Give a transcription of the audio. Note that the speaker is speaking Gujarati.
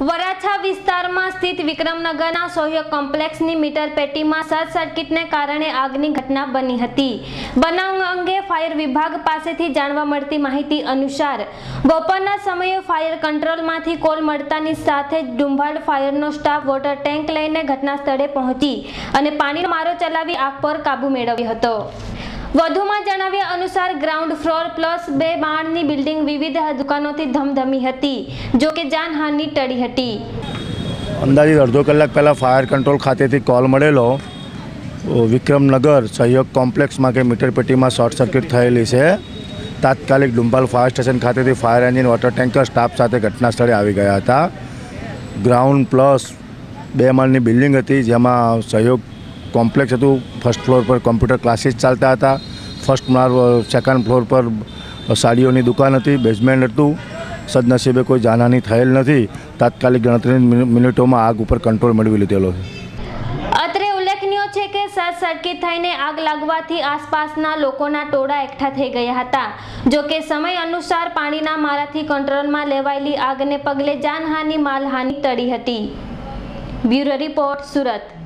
વરાછા વિસ્તારમાં સ્થિત વિક્રમનગરના સોહ્ય કોમ્પ્લેક્સની મીટર પેટીમાં શોર્ટ સર્કિટને કારણે આગની ઘટના બની હતી. બનાવ અંગે ફાયર વિભાગ પાસેથી જાણવા મળતી માહિતી અનુસાર, બપોરના સમયે ફાયર કંટ્રોલમાંથી કોલ મળતાની સાથે જ ડુંભાડ ફાયરનો સ્ટાફ વોટર ટેન્ક લઈને ઘટના સ્થળે પહોંચી અને પાણીનો મારો ચલાવી આગ પર કાબુ મેળવ્યો હતો. વધુમાં જણાવ્યા અનુસાર ગ્રાઉન્ડ ફ્લોર પ્લસ બે માળની બિલ્ડિંગ વિવિધ દુકાનોથી ધમધમી હતી, જો કે જાનહાનિ ટળી હતી. અંદાજિત અડધો કલાક પહેલાં ફાયર કંટ્રોલ ખાતેથી કોલ મળેલો વિક્રમનગર સહયોગ કોમ્પ્લેક્સમાં કે મીટર પેટીમાં શોર્ટ સર્કિટ થયેલી છે. તાત્કાલિક ડુંબાલ ફાયર સ્ટેશન ખાતેથી fire engine, water tanker, staff સાથે ઘટના સ્થળે આવી ગયા હતા. ગ્રાઉન્ડ પ્લસ બે માળની બિલ્ડિંગ હતી, જેમાં સહયોગ કોમ્પ્લેક્સ હતું. ફર્સ્ટ ફ્લોર પર કોમ્પ્યુટર ક્લાસીસ ચાલતા હતા. ફર્સ્ટ ફ્લોર સેકન્ડ ફ્લોર પર સાડીઓની દુકાન હતી. બેઝમેન્ટ હતું. સદનસીબે કોઈ જાનહાની થયેલ નથી. તાત્કાલિક ગણતરીની મિનિટોમાં આગ ઉપર કંટ્રોલ મેળવી લીધેલો છે. અત્રે ઉલ્લેખનીય છે કે શોર્ટ સર્કિટ થઈને આગ લાગવાથી આસપાસના લોકોના ટોળા એકઠા થઈ ગયા હતા. જો કે સમય અનુસાર પાણીના મારાથી કંટ્રોલમાં લેવાયેલી આગને પગલે જાનહાની માલહાનિ ટળી હતી. Bureau report Surat.